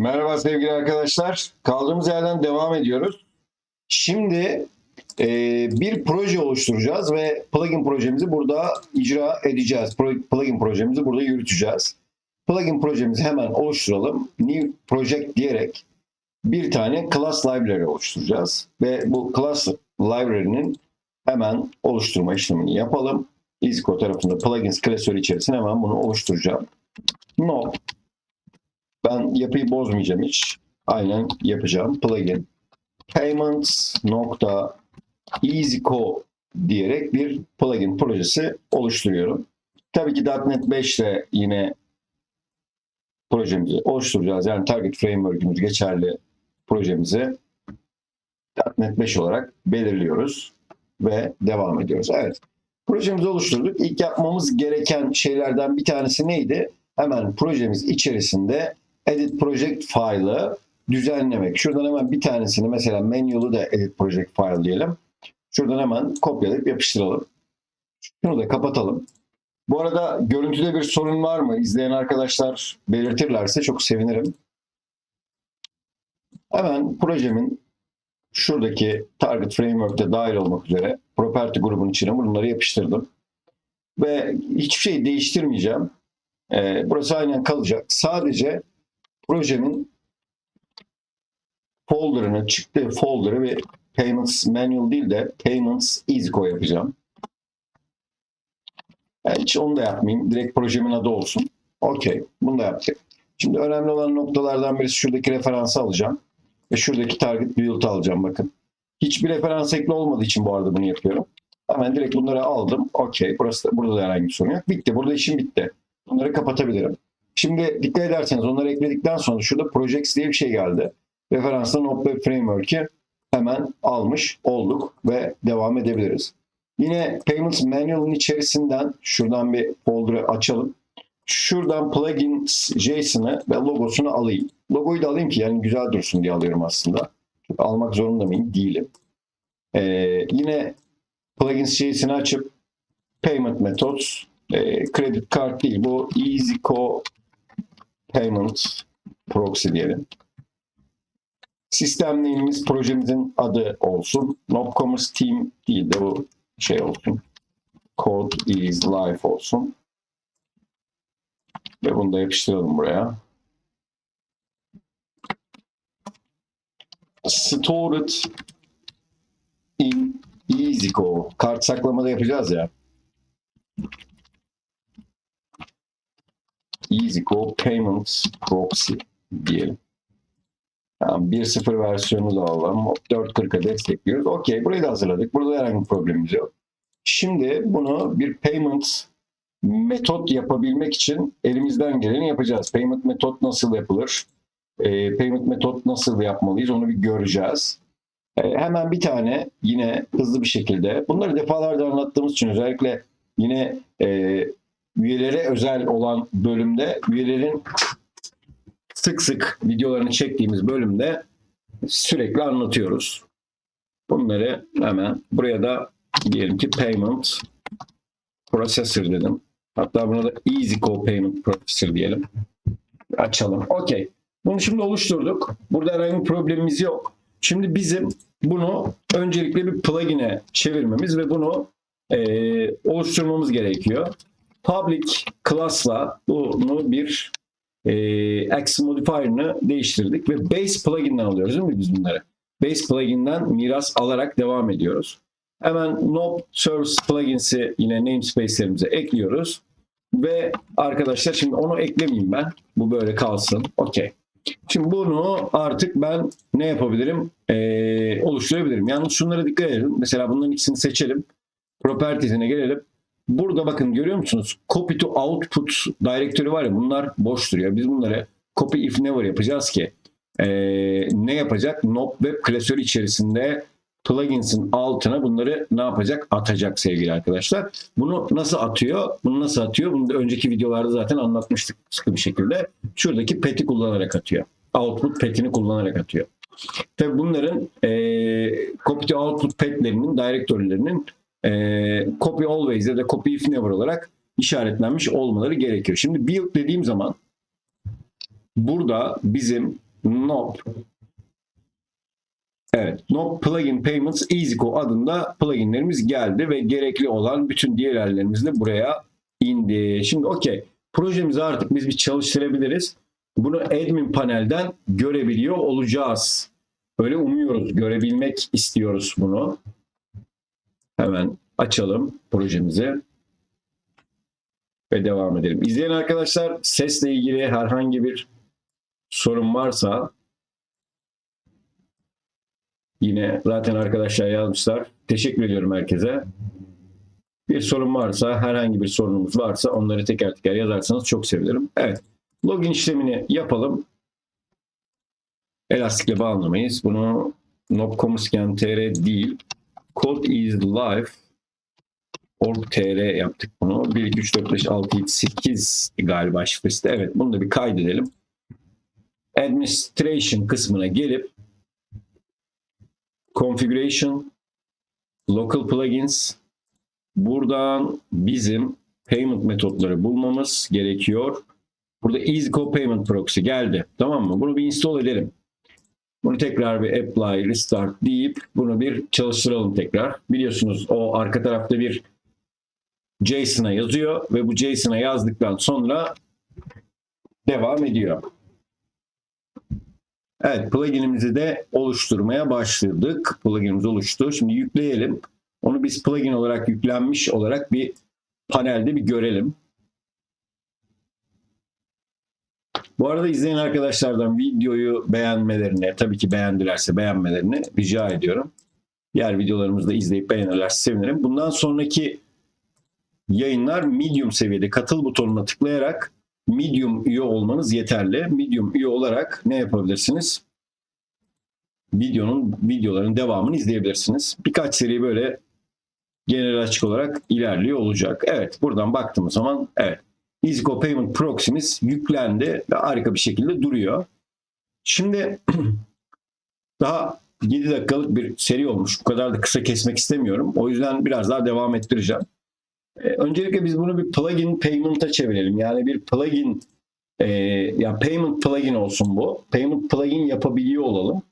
Merhaba sevgili arkadaşlar. Kaldığımız yerden devam ediyoruz. Şimdi e, bir proje oluşturacağız ve plugin projemizi burada icra edeceğiz. Plugin projemizi burada yürüteceğiz. Plugin projemizi hemen oluşturalım. New Project diyerek bir tane class library oluşturacağız. Ve bu class library'nin hemen oluşturma işlemini yapalım. EasyCode tarafında plugins klasörü içerisine hemen bunu oluşturacağım. No ben yapıyı bozmayacağım hiç. Aynen yapacağım. Plugin payments nokta easyco diyerek bir plugin projesi oluşturuyorum. Tabii ki .NET 5 ile yine projemizi oluşturacağız. Yani Target Framework'ümüz geçerli projemizi .NET 5 olarak belirliyoruz ve devam ediyoruz. Evet. Projemizi oluşturduk. İlk yapmamız gereken şeylerden bir tanesi neydi? Hemen projemiz içerisinde edit project file'ı düzenlemek. Şuradan hemen bir tanesini mesela manual'ı da edit project file diyelim. Şuradan hemen kopyalayıp yapıştıralım. Şunu da kapatalım. Bu arada görüntüde bir sorun var mı? İzleyen arkadaşlar belirtirlerse çok sevinirim. Hemen projemin şuradaki Target Framework'te dahil olmak üzere Property grubun içine bunları yapıştırdım. Ve hiçbir şey değiştirmeyeceğim. Ee, burası aynen kalacak. Sadece projemin folder'ını, çıktığı folder'ı ve Payments Manual değil de Payments EasyCo yapacağım. Yani hiç onu da yapmayayım. Direkt projemin adı olsun. Okey. Bunu da yaptık. Şimdi önemli olan noktalardan birisi şuradaki referansı alacağım. Ve şuradaki target build'ı alacağım bakın. Hiçbir referans ekli olmadığı için bu arada bunu yapıyorum. Hemen direkt bunları aldım. Okey. Burası da, burada da herhangi bir sorun yok. Bitti. Burada işim bitti. Bunları kapatabilirim. Şimdi dikkat ederseniz onları ekledikten sonra şurada projects diye bir şey geldi. Referansla Node Framework'i hemen almış olduk ve devam edebiliriz. Yine Payments Manual'ın içerisinden şuradan bir folder'ı açalım. Şuradan plugins JSON'ı ve logosunu alayım. Logoyu da alayım ki yani güzel dursun diye alıyorum aslında. Almak zorunda mıyım? Değilim. Ee, yine plugins JSON'ı açıp payment methods e, credit card değil bu EasyCo Payment Proxy diyelim. Sistem name'imiz projemizin adı olsun. Nopcommerce Team değil de bu şey olsun. Code is life olsun. Ve bunu da yapıştıralım buraya. Stored in EasyCo. Kart saklamada yapacağız ya. EasyCo Payments Proxy diyelim. Tamam, 1.0 versiyonu da alalım. 4.40'a destekliyoruz. Okey, burayı da hazırladık. Burada herhangi bir problemimiz yok. Şimdi bunu bir payment metot yapabilmek için elimizden geleni yapacağız. Payment metot nasıl yapılır? E, payment metot nasıl yapmalıyız? Onu bir göreceğiz. E, hemen bir tane yine hızlı bir şekilde bunları defalarca anlattığımız için özellikle yine e, üyelere özel olan bölümde üyelerin sık sık videolarını çektiğimiz bölümde sürekli anlatıyoruz. Bunları hemen buraya da diyelim ki payment processor dedim. Hatta buna da EasyCo payment processor diyelim. Açalım. Okey. Bunu şimdi oluşturduk. Burada herhangi bir problemimiz yok. Şimdi bizim bunu öncelikle bir plugin'e çevirmemiz ve bunu eee, oluşturmamız gerekiyor. Public class'la bunu bir e, Action modifier'ını değiştirdik ve base plugin'den alıyoruz değil mi biz bunları? Base plugin'den miras alarak devam ediyoruz. Hemen Nob Service plugins'i yine namespace'lerimize ekliyoruz. Ve arkadaşlar şimdi onu eklemeyeyim ben. Bu böyle kalsın. Okey. Şimdi bunu artık ben ne yapabilirim? Ee, oluşturabilirim. Yalnız şunlara dikkat edelim. Mesela bunların ikisini seçelim. Properties'ine gelelim. Burada bakın görüyor musunuz? Copy to output direktörü var ya bunlar boş duruyor. Biz bunları copy if never yapacağız ki ee, ne yapacak? Nob web klasörü içerisinde plugins'in altına bunları ne yapacak? Atacak sevgili arkadaşlar. Bunu nasıl atıyor? Bunu nasıl atıyor? Bunu da önceki videolarda zaten anlatmıştık sıkı bir şekilde. Şuradaki pet'i kullanarak atıyor. Output pet'ini kullanarak atıyor. Tabii bunların e, copy to output pet'lerinin, direktörlerinin e, copy always ya da copy if never olarak işaretlenmiş olmaları gerekiyor. Şimdi build dediğim zaman burada bizim Nope. Evet, Nope Plugin Payments EasyCo adında pluginlerimiz geldi ve gerekli olan bütün diğerlerimiz de buraya indi. Şimdi okey, projemizi artık biz bir çalıştırabiliriz. Bunu admin panelden görebiliyor olacağız. Öyle umuyoruz, görebilmek istiyoruz bunu. Hemen açalım projemizi ve devam edelim. İzleyen arkadaşlar sesle ilgili herhangi bir sorun varsa yine zaten arkadaşlar yazmışlar. Teşekkür ediyorum herkese. Bir sorun varsa, herhangi bir sorunumuz varsa onları teker teker yazarsanız çok sevinirim. Evet. Login işlemini yapalım. Elastikle bağlamayız. Bunu nopcomuscan.tr değil. Code is live org.tr yaptık bunu. 1, 2, 3, 4, 5, 6, 7, 8 galiba şifresi. Evet bunu da bir kaydedelim. Administration kısmına gelip Configuration Local Plugins buradan bizim payment metotları bulmamız gerekiyor. Burada EasyCo Payment Proxy geldi. Tamam mı? Bunu bir install edelim. Bunu tekrar bir apply, restart deyip bunu bir çalıştıralım tekrar. Biliyorsunuz o arka tarafta bir JSON'a yazıyor ve bu JSON'a yazdıktan sonra devam ediyor. Evet, pluginimizi de oluşturmaya başladık. Pluginimiz oluştu. Şimdi yükleyelim. Onu biz plugin olarak yüklenmiş olarak bir panelde bir görelim. Bu arada izleyen arkadaşlardan videoyu beğenmelerini, tabii ki beğendilerse beğenmelerini rica ediyorum. Diğer videolarımızı da izleyip beğenirlerse sevinirim. Bundan sonraki yayınlar medium seviyede katıl butonuna tıklayarak medium üye olmanız yeterli. Medium üye olarak ne yapabilirsiniz? Videonun videoların devamını izleyebilirsiniz. Birkaç seri böyle genel açık olarak ilerliyor olacak. Evet buradan baktığımız zaman evet EasyCo Payment Proxy'miz yüklendi ve harika bir şekilde duruyor. Şimdi daha 7 dakikalık bir seri olmuş. Bu kadar da kısa kesmek istemiyorum. O yüzden biraz daha devam ettireceğim. Ee, öncelikle biz bunu bir plugin payment'a çevirelim. Yani bir plugin e, yani payment plugin olsun bu. Payment plugin yapabiliyor olalım.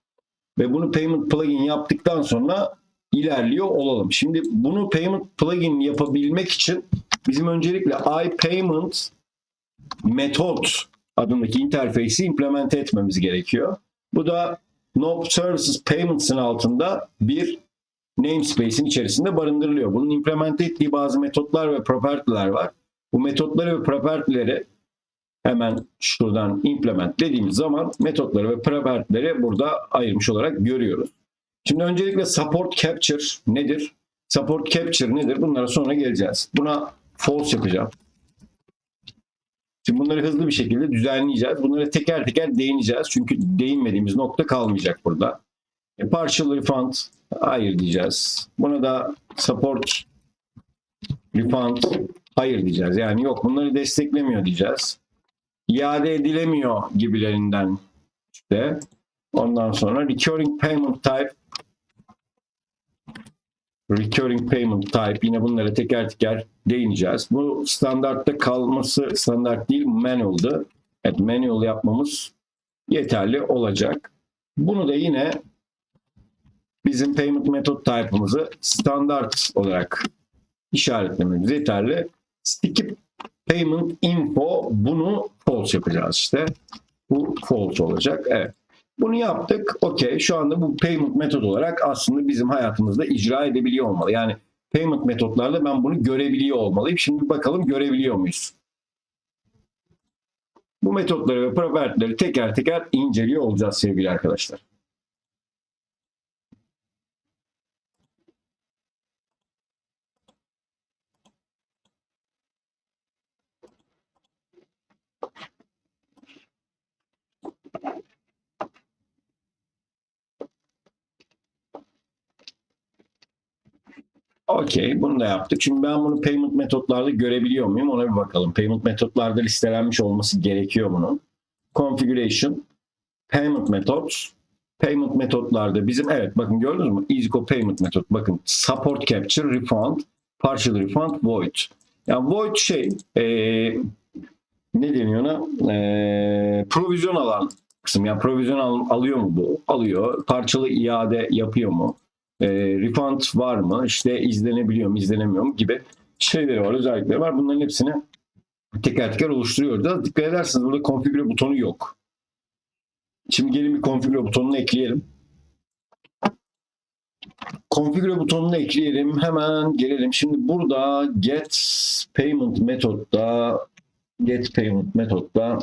Ve bunu payment plugin yaptıktan sonra ilerliyor olalım. Şimdi bunu payment plugin yapabilmek için bizim öncelikle iPayment Method adındaki interface'i implement etmemiz gerekiyor. Bu da Nope Services Payments'ın altında bir namespace'in içerisinde barındırılıyor. Bunun implement ettiği bazı metotlar ve property'ler var. Bu metotları ve property'leri hemen şuradan implement dediğimiz zaman metotları ve property'leri burada ayırmış olarak görüyoruz. Şimdi öncelikle support capture nedir? Support capture nedir? Bunlara sonra geleceğiz. Buna false yapacağım. Şimdi bunları hızlı bir şekilde düzenleyeceğiz. Bunları teker teker değineceğiz. Çünkü değinmediğimiz nokta kalmayacak burada. E, partial refund hayır diyeceğiz. Buna da support refund hayır diyeceğiz. Yani yok bunları desteklemiyor diyeceğiz. İade edilemiyor gibilerinden işte. Ondan sonra recurring payment type recurring payment type yine bunlara teker teker değineceğiz. Bu standartta kalması standart değil manual'dı. Evet manual yapmamız yeterli olacak. Bunu da yine bizim payment method type'ımızı standart olarak işaretlememiz yeterli. Sticky payment info bunu false yapacağız işte. Bu false olacak. Evet. Bunu yaptık. Okey. Şu anda bu payment metod olarak aslında bizim hayatımızda icra edebiliyor olmalı. Yani payment metotlarla ben bunu görebiliyor olmalıyım. Şimdi bakalım görebiliyor muyuz? Bu metotları ve property'leri teker teker inceliyor olacağız sevgili arkadaşlar. Okey, bunu da yaptık. Şimdi ben bunu payment metotlarda görebiliyor muyum? Ona bir bakalım. Payment metotlarda listelenmiş olması gerekiyor bunun. Configuration, payment methods. Payment metotlarda bizim evet bakın gördünüz mü? EasyCo payment metot. Bakın support capture, refund, partial refund, void. Yani void şey ee, ne deniyor ona? Ee, provizyon alan kısım. Yani provizyon al- alıyor mu bu? Alıyor. Parçalı iade yapıyor mu? E, refund var mı? İşte izlenebiliyor mu, izlenemiyor mu gibi şeyleri var, özellikleri var. Bunların hepsini teker teker oluşturuyoruz. da Dikkat ederseniz burada konfigüre butonu yok. Şimdi gelin bir konfigüre butonunu ekleyelim. Konfigüre butonunu ekleyelim. Hemen gelelim. Şimdi burada get payment metodda get payment metodda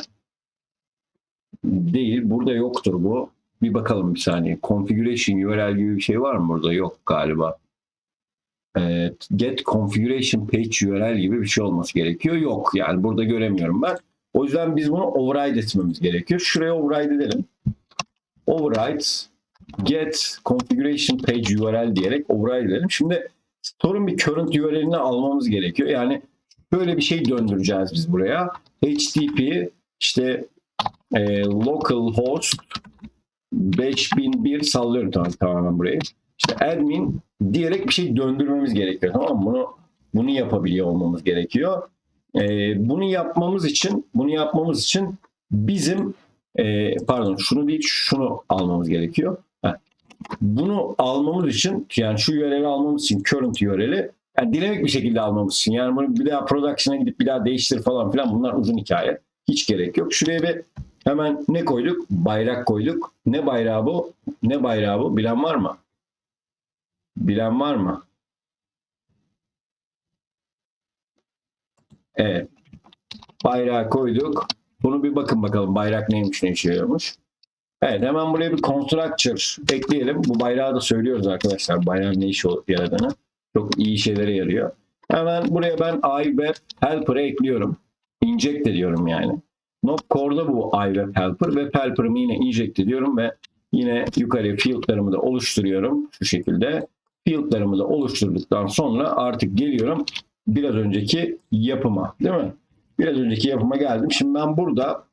değil. Burada yoktur bu. Bir bakalım bir saniye. Configuration URL gibi bir şey var mı burada? Yok galiba. Evet, get configuration page URL gibi bir şey olması gerekiyor. Yok yani burada göremiyorum ben. O yüzden biz bunu override etmemiz gerekiyor. Şuraya override edelim. Override get configuration page URL diyerek override edelim. Şimdi store'un bir current URL'ini almamız gerekiyor. Yani böyle bir şey döndüreceğiz biz buraya. HTTP işte e, localhost 5001 sallıyorum tamam, tamamen burayı. İşte admin diyerek bir şey döndürmemiz gerekiyor. Tamam? Bunu bunu yapabiliyor olmamız gerekiyor. Ee, bunu yapmamız için bunu yapmamız için bizim e, pardon şunu değil şunu almamız gerekiyor. Bunu almamız için yani şu URL'i almamız için current URL'i yani dinamik bir şekilde almamız için yani bunu bir daha production'a gidip bir daha değiştir falan filan bunlar uzun hikaye. Hiç gerek yok. Şuraya bir hemen ne koyduk? Bayrak koyduk. Ne bayrağı bu? Ne bayrağı bu? Bilen var mı? Bilen var mı? Evet. Bayrağı koyduk. Bunu bir bakın bakalım bayrak neymiş ne işe yarıyormuş. Evet hemen buraya bir constructor ekleyelim. Bu bayrağı da söylüyoruz arkadaşlar. Bayrağın ne işe yaradığını. Çok iyi şeylere yarıyor. Hemen buraya ben iWeb Helper'ı ekliyorum. Inject ediyorum yani. Node Core'da bu iWeb Helper. Web Helper'ımı yine inject ediyorum ve yine yukarıya field'larımı da oluşturuyorum. Şu şekilde field'larımı da oluşturduktan sonra artık geliyorum biraz önceki yapıma değil mi? Biraz önceki yapıma geldim. Şimdi ben burada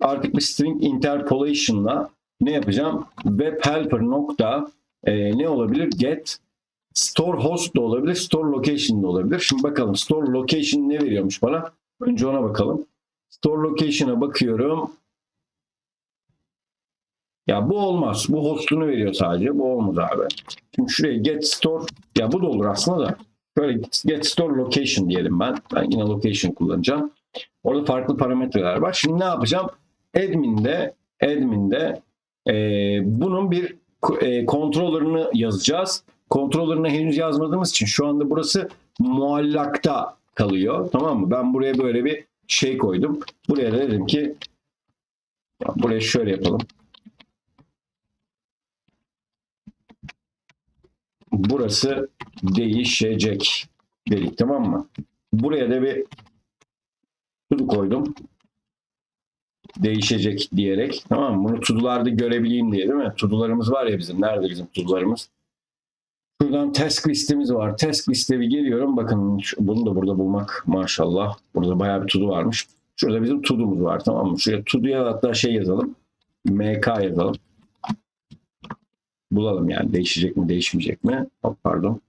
artık bir string interpolation'la ne yapacağım? Web helper nokta e, ne olabilir? Get store host da olabilir, store location da olabilir. Şimdi bakalım store location ne veriyormuş bana? Önce ona bakalım. Store location'a bakıyorum. Ya bu olmaz. Bu hostunu veriyor sadece. Bu olmaz abi. Şimdi şuraya get store ya bu da olur aslında da. Şöyle get store location diyelim ben. Ben yine location kullanacağım. Orada farklı parametreler var. Şimdi ne yapacağım? Admin'de admin'de e, bunun bir e, controller'ını yazacağız. Controller'ını henüz yazmadığımız için şu anda burası muallakta kalıyor. Tamam mı? Ben buraya böyle bir şey koydum. Buraya da dedim ki ya buraya şöyle yapalım. Burası değişecek dedik tamam mı? Buraya da bir tudu koydum. Değişecek diyerek. Tamam mı? Bunu tudularda görebileyim diye değil mi? Tudularımız var ya bizim. Nerede bizim tudularımız? Şuradan task listemiz var. Task listeye geliyorum. Bakın bunu da burada bulmak maşallah. Burada bayağı bir tudu varmış. Şurada bizim tudumuz var tamam mı? Şuraya tuduya hatta şey yazalım. MK yazalım. Bulalım yani değişecek mi değişmeyecek mi? Hop, pardon.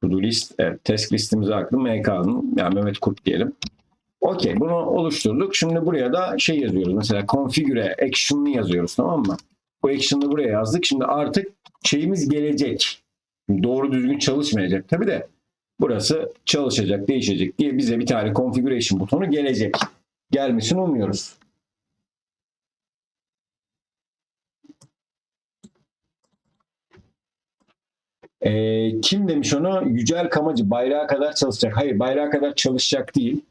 To do list. Evet, task listimize aklım MK'nın yani Mehmet Kurt diyelim. Okey bunu oluşturduk. Şimdi buraya da şey yazıyoruz. Mesela configure action'ını yazıyoruz tamam mı? Bu action'ı buraya yazdık. Şimdi artık şeyimiz gelecek. Doğru düzgün çalışmayacak. Tabii de burası çalışacak, değişecek diye bize bir tane configuration butonu gelecek. Gelmesini umuyoruz. Ee, kim demiş onu? Yücel Kamacı bayrağa kadar çalışacak. Hayır bayrağa kadar çalışacak değil.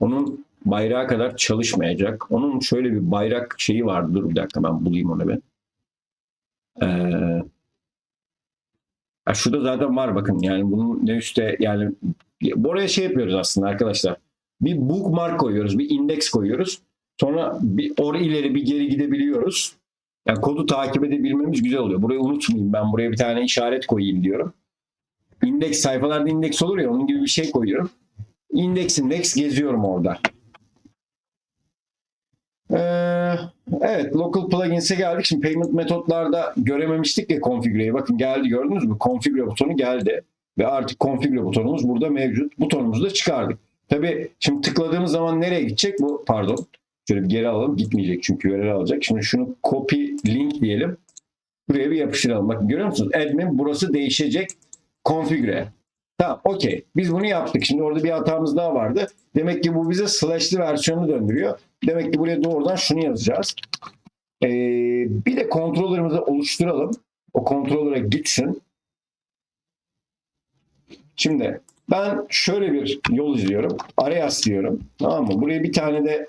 Onun bayrağa kadar çalışmayacak. Onun şöyle bir bayrak şeyi vardı. Dur bir dakika ben bulayım onu ben. Ee, ha şurada zaten var bakın yani bunun ne üstte yani buraya şey yapıyoruz aslında arkadaşlar. Bir bookmark koyuyoruz, bir indeks koyuyoruz. Sonra bir or ileri bir geri gidebiliyoruz. Yani kodu takip edebilmemiz güzel oluyor. Burayı unutmayayım ben buraya bir tane işaret koyayım diyorum. İndeks sayfalarda indeks olur ya onun gibi bir şey koyuyorum. İndeks indeks geziyorum orada. Ee, evet local plugins'e geldik. Şimdi payment metotlarda görememiştik ya configure'yi. Bakın geldi gördünüz mü? Configure butonu geldi. Ve artık configure butonumuz burada mevcut. Butonumuzu da çıkardık. Tabii şimdi tıkladığımız zaman nereye gidecek bu? Pardon. Şöyle bir geri alalım. Gitmeyecek çünkü URL alacak. Şimdi şunu copy link diyelim. Buraya bir yapıştıralım. Bakın görüyor musunuz? Admin burası değişecek. Configure. Tamam okey. Biz bunu yaptık. Şimdi orada bir hatamız daha vardı. Demek ki bu bize slash'lı versiyonunu döndürüyor. Demek ki buraya doğrudan şunu yazacağız. Ee, bir de controller'ımızı oluşturalım. O controller'a gitsin. Şimdi ben şöyle bir yol izliyorum. Arayas diyorum. Tamam mı? Buraya bir tane de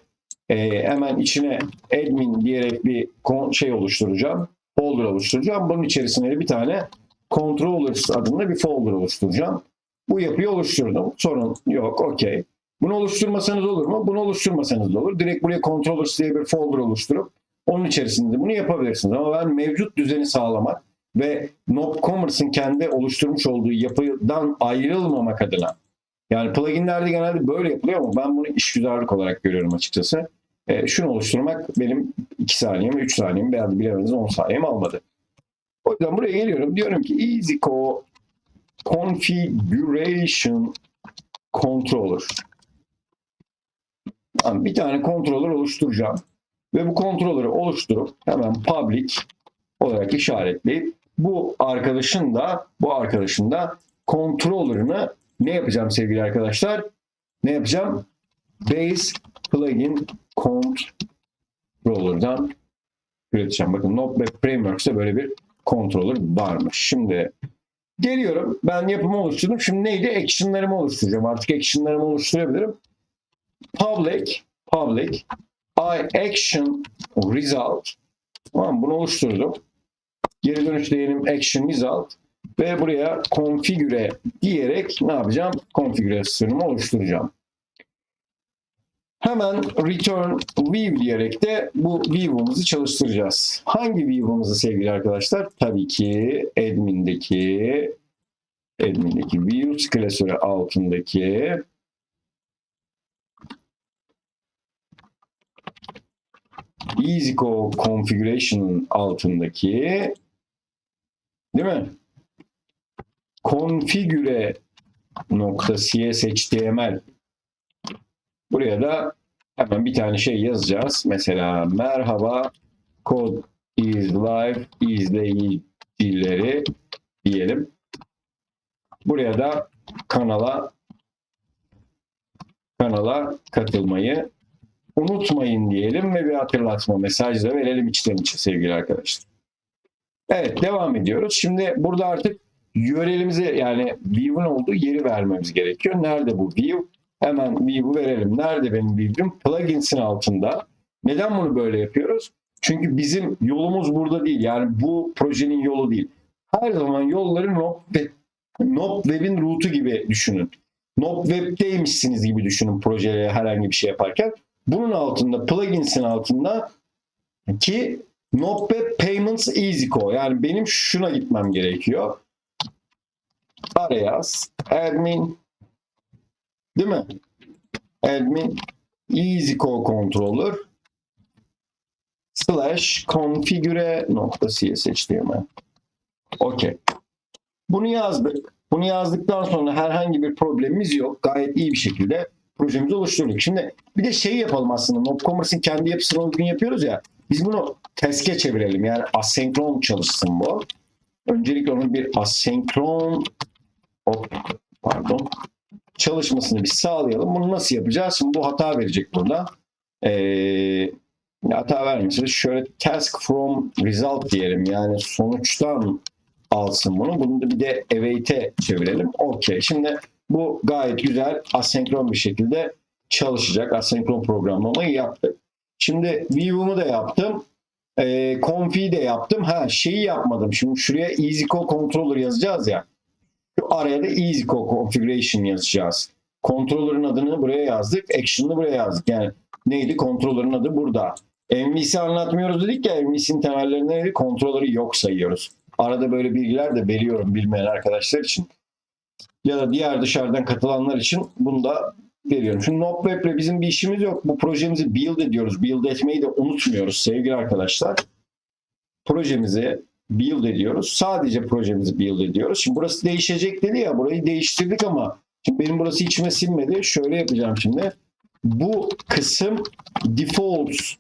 e, hemen içine admin diyerek bir şey oluşturacağım. Folder oluşturacağım. Bunun içerisine de bir tane controllers adında bir folder oluşturacağım. Bu yapıyı oluşturdum. Sorun yok. Okey. Bunu oluşturmasanız olur mu? Bunu oluşturmasanız da olur. Direkt buraya controllers diye bir folder oluşturup onun içerisinde bunu yapabilirsiniz. Ama ben mevcut düzeni sağlamak ve Nopcommerce'ın kendi oluşturmuş olduğu yapıdan ayrılmamak adına yani pluginlerde genelde böyle yapılıyor ama ben bunu işgüzarlık olarak görüyorum açıkçası. E, şunu oluşturmak benim 2 saniyemi, 3 saniyemi veya bilemediniz 10 saniyemi almadı. O yüzden buraya geliyorum. Diyorum ki EasyCo Configuration Controller. Bir tane controller oluşturacağım. Ve bu controller'ı oluşturup hemen public olarak işaretleyip bu arkadaşın da bu arkadaşın da controller'ını ne yapacağım sevgili arkadaşlar? Ne yapacağım? Base plugin controller'dan üreteceğim. Bakın Node Frameworks'te böyle bir controller varmış. Şimdi geliyorum. Ben yapımı oluşturdum. Şimdi neydi? Action'larımı oluşturacağım. Artık action'larımı oluşturabilirim. Public public I action result Tamam bunu oluşturdum. Geri dönüş diyelim action result ve buraya configure diyerek ne yapacağım? Konfigürasyonumu oluşturacağım. Hemen return view diyerek de bu view'umuzu çalıştıracağız. Hangi view'umuzu sevgili arkadaşlar? Tabii ki admin'deki admin'deki views klasörü altındaki EasyCo configuration'ın altındaki değil mi? Configure nokta CSHTML buraya da hemen bir tane şey yazacağız. Mesela merhaba code is live izleyicileri diyelim. Buraya da kanala kanala katılmayı unutmayın diyelim ve bir hatırlatma mesajı da verelim içten içe sevgili arkadaşlar. Evet devam ediyoruz. Şimdi burada artık URL'imize yani view'un olduğu yeri vermemiz gerekiyor. Nerede bu view? Hemen view'u verelim. Nerede benim view'um? Plugins'in altında. Neden bunu böyle yapıyoruz? Çünkü bizim yolumuz burada değil. Yani bu projenin yolu değil. Her zaman yolları Nopweb, Nopweb'in rutu gibi düşünün. Nopweb'teymişsiniz gibi düşünün projeye herhangi bir şey yaparken. Bunun altında plugins'in altında ki Nopweb Payments EasyCo. Yani benim şuna gitmem gerekiyor. Arayaz admin değil mi? Admin EasyCo controller slash configure nokta CSHTML. Okey. Bunu yazdık. Bunu yazdıktan sonra herhangi bir problemimiz yok. Gayet iyi bir şekilde projemizi oluşturduk. Şimdi bir de şey yapalım aslında. Nopcommerce'ın kendi yapısına uygun yapıyoruz ya. Biz bunu task'e çevirelim. Yani asenkron çalışsın bu. Öncelikle onun bir asenkron hop, pardon çalışmasını bir sağlayalım. Bunu nasıl yapacağız? Şimdi bu hata verecek burada. Ee, hata vermesin. Şöyle task from result diyelim. Yani sonuçtan alsın bunu. Bunu da bir de await'e çevirelim. Okey. Şimdi bu gayet güzel asenkron bir şekilde çalışacak. Asenkron programlamayı yaptık. Şimdi view'umu da yaptım. E, config de yaptım. Ha şeyi yapmadım. Şimdi şuraya EasyCo controller yazacağız ya. Şu araya da EasyCo configuration yazacağız. Controller'ın adını buraya yazdık. Action'ını buraya yazdık. Yani neydi? Controller'ın adı burada. MVC anlatmıyoruz dedik ya. MVC'nin temelleri neydi? Controller'ı yok sayıyoruz. Arada böyle bilgiler de veriyorum bilmeyen arkadaşlar için. Ya da diğer dışarıdan katılanlar için bunu da veriyorum. Şimdi Nopweb'le bizim bir işimiz yok. Bu projemizi build ediyoruz. Build etmeyi de unutmuyoruz sevgili arkadaşlar. Projemizi build ediyoruz. Sadece projemizi build ediyoruz. Şimdi burası değişecek dedi ya. Burayı değiştirdik ama şimdi benim burası içime sinmedi. Şöyle yapacağım şimdi. bu kısım defaults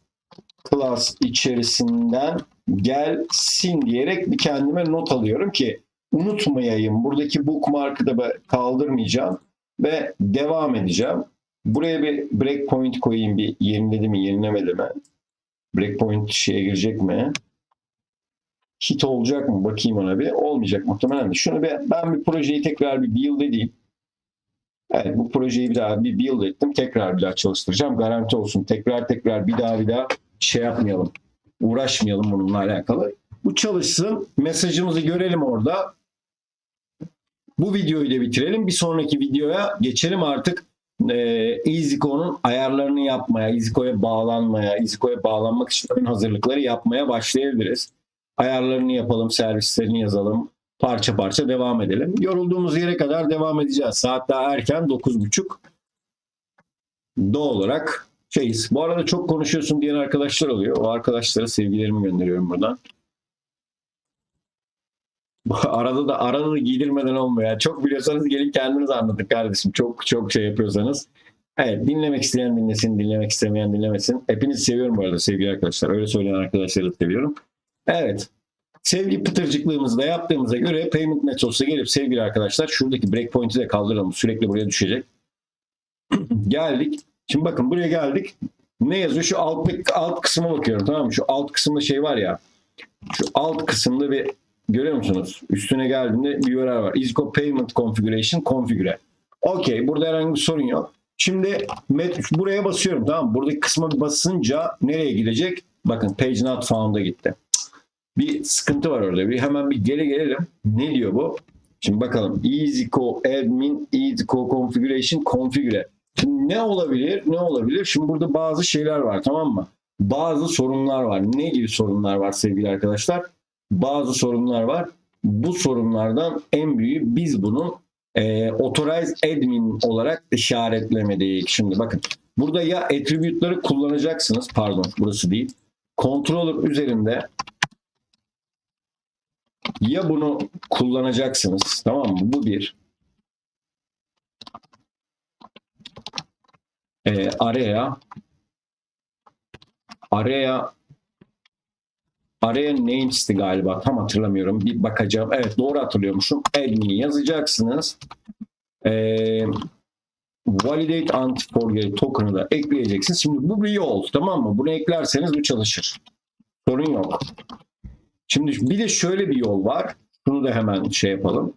class içerisinden gelsin diyerek bir kendime not alıyorum ki unutmayayım. Buradaki bookmark'ı da kaldırmayacağım ve devam edeceğim. Buraya bir breakpoint koyayım bir yeniledi mi yenilemedi mi? Breakpoint şeye girecek mi? Hit olacak mı? Bakayım ona bir. Olmayacak muhtemelen de. Şunu bir, ben bir projeyi tekrar bir build edeyim. Evet bu projeyi bir daha bir build ettim. Tekrar bir daha çalıştıracağım. Garanti olsun. Tekrar tekrar bir daha bir daha şey yapmayalım. Uğraşmayalım bununla alakalı. Bu çalışsın. Mesajımızı görelim orada. Bu videoyu da bitirelim. Bir sonraki videoya geçelim artık. Ee, EasyCo'nun ayarlarını yapmaya, EasyCo'ya bağlanmaya, EasyCo'ya bağlanmak için hazırlıkları yapmaya başlayabiliriz. Ayarlarını yapalım, servislerini yazalım. Parça parça devam edelim. Yorulduğumuz yere kadar devam edeceğiz. Saat daha erken 9.30. Doğal olarak şeyiz. Bu arada çok konuşuyorsun diyen arkadaşlar oluyor. O arkadaşlara sevgilerimi gönderiyorum buradan. Bu arada da da giydirmeden olmuyor. Yani çok biliyorsanız gelin kendiniz anlatın kardeşim. Çok çok şey yapıyorsanız. Evet dinlemek isteyen dinlesin, dinlemek istemeyen dinlemesin. Hepinizi seviyorum bu arada sevgili arkadaşlar. Öyle söyleyen arkadaşları da seviyorum. Evet. Sevgi pıtırcıklığımızı da yaptığımıza göre Payment Methods'a gelip sevgili arkadaşlar şuradaki breakpoint'i de kaldıralım. Sürekli buraya düşecek. geldik. Şimdi bakın buraya geldik. Ne yazıyor? Şu alt, alt kısma bakıyorum tamam mı? Şu alt kısımda şey var ya. Şu alt kısımda bir görüyor musunuz? Üstüne geldiğinde bir URL var. Isco Payment Configuration Configure. Okey. Burada herhangi bir sorun yok. Şimdi met- buraya basıyorum tamam mı? Buradaki kısma basınca nereye gidecek? Bakın page not found'a gitti. Bir sıkıntı var orada. Bir hemen bir geri gelelim. Ne diyor bu? Şimdi bakalım. EasyCo admin, EasyCo configuration, configure. Şimdi ne olabilir? Ne olabilir? Şimdi burada bazı şeyler var tamam mı? Bazı sorunlar var. Ne gibi sorunlar var sevgili arkadaşlar? Bazı sorunlar var. Bu sorunlardan en büyüğü biz bunun e, authorized admin olarak işaretlemedik. Şimdi bakın burada ya attribute'ları kullanacaksınız. Pardon burası değil. Controller üzerinde ya bunu kullanacaksınız tamam mı? Bu bir. Ee, araya araya araya names'ti galiba? Tam hatırlamıyorum. Bir bakacağım. Evet doğru hatırlıyormuşum. Admin'i yazacaksınız. Ee, validate anti-forgery token'ı da ekleyeceksiniz. Şimdi bu bir yol tamam mı? Bunu eklerseniz bu çalışır. Sorun yok. Şimdi bir de şöyle bir yol var. Şunu da hemen şey yapalım.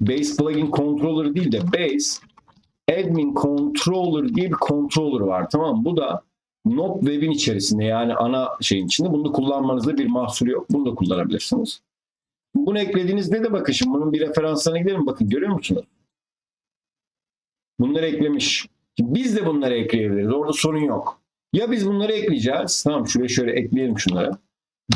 Base plugin controller değil de base admin controller diye bir controller var. Tamam mı? Bu da Node web'in içerisinde yani ana şeyin içinde. Bunu da kullanmanızda bir mahsur yok. Bunu da kullanabilirsiniz. Bunu eklediğinizde de bakın şimdi bunun bir referanslarına gidelim. Bakın görüyor musunuz? Bunları eklemiş. Biz de bunları ekleyebiliriz. Orada sorun yok. Ya biz bunları ekleyeceğiz. Tamam şuraya şöyle ekleyelim şunları.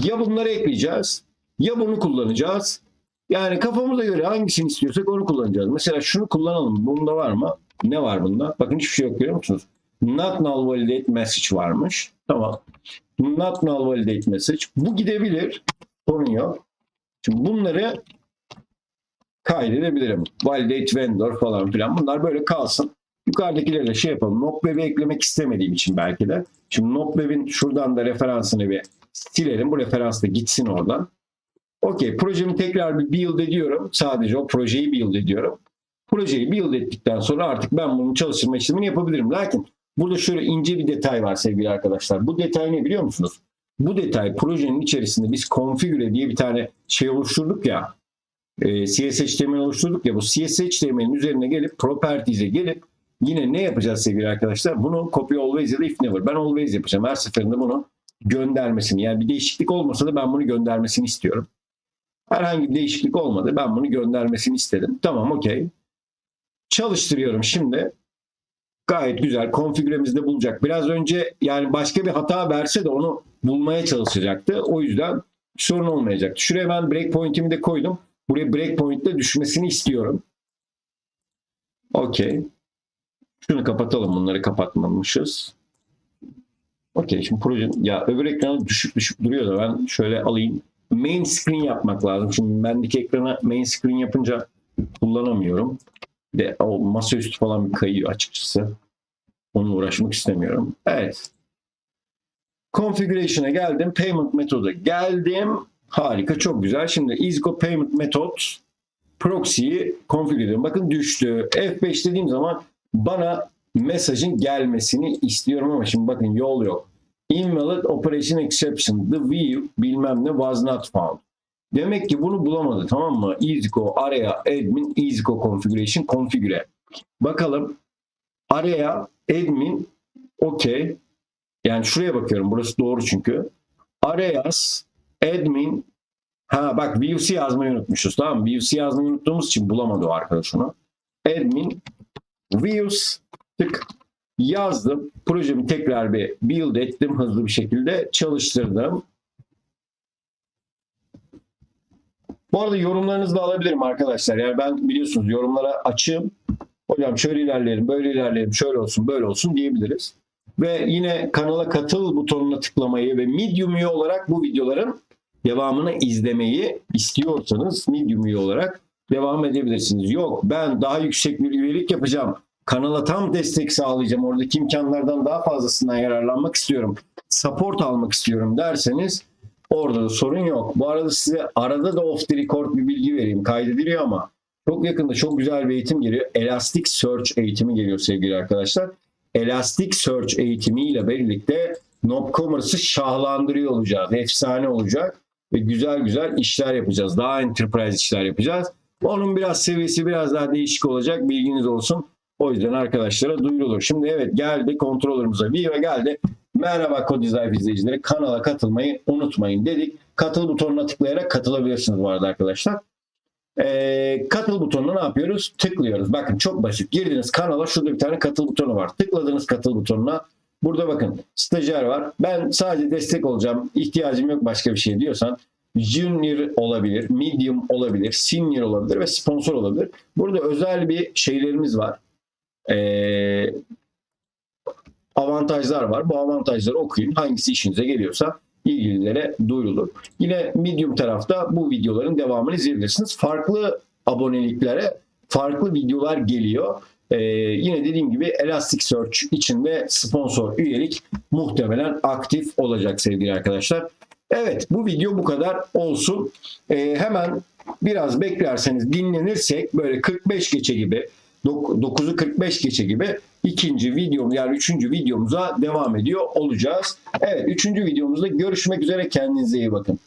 Ya bunları ekleyeceğiz ya bunu kullanacağız. Yani kafamıza göre hangisini istiyorsak onu kullanacağız. Mesela şunu kullanalım. Bunda var mı? Ne var bunda? Bakın hiçbir şey yok görüyor musunuz? Not null validate message varmış. Tamam. Not null validate message. Bu gidebilir. Sorun yok. Şimdi bunları kaydedebilirim. Validate vendor falan filan. Bunlar böyle kalsın. Yukarıdakilerle şey yapalım. Notweb'i eklemek istemediğim için belki de. Şimdi Notweb'in şuradan da referansını bir silerim. Bu referans da gitsin oradan. Okey. Projemi tekrar bir build ediyorum. Sadece o projeyi build ediyorum. Projeyi build ettikten sonra artık ben bunun çalıştırma işlemini yapabilirim. Lakin burada şöyle ince bir detay var sevgili arkadaşlar. Bu detay ne biliyor musunuz? Bu detay projenin içerisinde biz configure diye bir tane şey oluşturduk ya. E, CSHTML oluşturduk ya. Bu CSHTML'in üzerine gelip properties'e gelip yine ne yapacağız sevgili arkadaşlar? Bunu copy always ya da if never. Ben always yapacağım. Her seferinde bunu göndermesini yani bir değişiklik olmasa da ben bunu göndermesini istiyorum. Herhangi bir değişiklik olmadı. Ben bunu göndermesini istedim. Tamam okey. Çalıştırıyorum şimdi. Gayet güzel. Konfigüremizde bulacak. Biraz önce yani başka bir hata verse de onu bulmaya çalışacaktı. O yüzden sorun olmayacaktı. Şuraya ben breakpoint'imi de koydum. Buraya breakpoint'le düşmesini istiyorum. Okey. Şunu kapatalım. Bunları kapatmamışız. Okey şimdi proje ya öbür ekranı düşük düşük duruyor da ben şöyle alayım. Main screen yapmak lazım. Şimdi bendeki ekrana main screen yapınca kullanamıyorum. Bir de o masaüstü falan bir kayıyor açıkçası. Onunla uğraşmak istemiyorum. Evet. Configuration'a geldim. Payment metoda geldim. Harika, çok güzel. Şimdi Isco Payment Method proxy'yi configure ediyorum. Bakın düştü. F5 dediğim zaman bana mesajın gelmesini istiyorum ama şimdi bakın yol yok. Invalid operation exception. The view bilmem ne was not found. Demek ki bunu bulamadı tamam mı? Isco araya admin Isco configuration configure. Bakalım araya admin okey. Yani şuraya bakıyorum. Burası doğru çünkü. Arayas admin ha bak VUC yazmayı unutmuşuz tamam mı? VUC yazmayı unuttuğumuz için bulamadı o arkadaş onu. Admin views tık yazdım. Projemi tekrar bir build ettim hızlı bir şekilde çalıştırdım. Bu arada yorumlarınızı da alabilirim arkadaşlar. Yani ben biliyorsunuz yorumlara açığım. Hocam şöyle ilerleyelim, böyle ilerleyelim, şöyle olsun, böyle olsun diyebiliriz. Ve yine kanala katıl butonuna tıklamayı ve Medium üye olarak bu videoların devamını izlemeyi istiyorsanız Medium üye olarak devam edebilirsiniz. Yok ben daha yüksek bir üyelik yapacağım. Kanala tam destek sağlayacağım. Oradaki imkanlardan daha fazlasından yararlanmak istiyorum. Support almak istiyorum derseniz orada da sorun yok. Bu arada size arada da off the record bir bilgi vereyim. Kaydediliyor ama çok yakında çok güzel bir eğitim geliyor. Elasticsearch eğitimi geliyor sevgili arkadaşlar. Elasticsearch eğitimiyle birlikte Nopcommerce'ı şahlandırıyor olacağız. Efsane olacak ve güzel güzel işler yapacağız. Daha enterprise işler yapacağız. Onun biraz seviyesi biraz daha değişik olacak. Bilginiz olsun. O yüzden arkadaşlara duyurulur. Şimdi evet geldi kontrolörümüze Viva geldi. Merhaba Codizayf izleyicileri. Kanala katılmayı unutmayın dedik. Katıl butonuna tıklayarak katılabilirsiniz bu arada arkadaşlar. Ee, katıl butonuna ne yapıyoruz? Tıklıyoruz. Bakın çok basit. Girdiniz kanala şurada bir tane katıl butonu var. Tıkladınız katıl butonuna. Burada bakın stajyer var. Ben sadece destek olacağım. İhtiyacım yok başka bir şey diyorsan junior olabilir, medium olabilir, senior olabilir ve sponsor olabilir. Burada özel bir şeylerimiz var. Ee, avantajlar var. Bu avantajları okuyun. Hangisi işinize geliyorsa ilgililere duyurulur. Yine Medium tarafta bu videoların devamını izleyebilirsiniz. Farklı aboneliklere farklı videolar geliyor. Ee, yine dediğim gibi Elasticsearch içinde sponsor üyelik muhtemelen aktif olacak sevgili arkadaşlar. Evet bu video bu kadar olsun. Ee, hemen biraz beklerseniz dinlenirsek böyle 45 geçe gibi 9'u 45 geçe gibi ikinci videom yani üçüncü videomuza devam ediyor olacağız. Evet üçüncü videomuzda görüşmek üzere kendinize iyi bakın.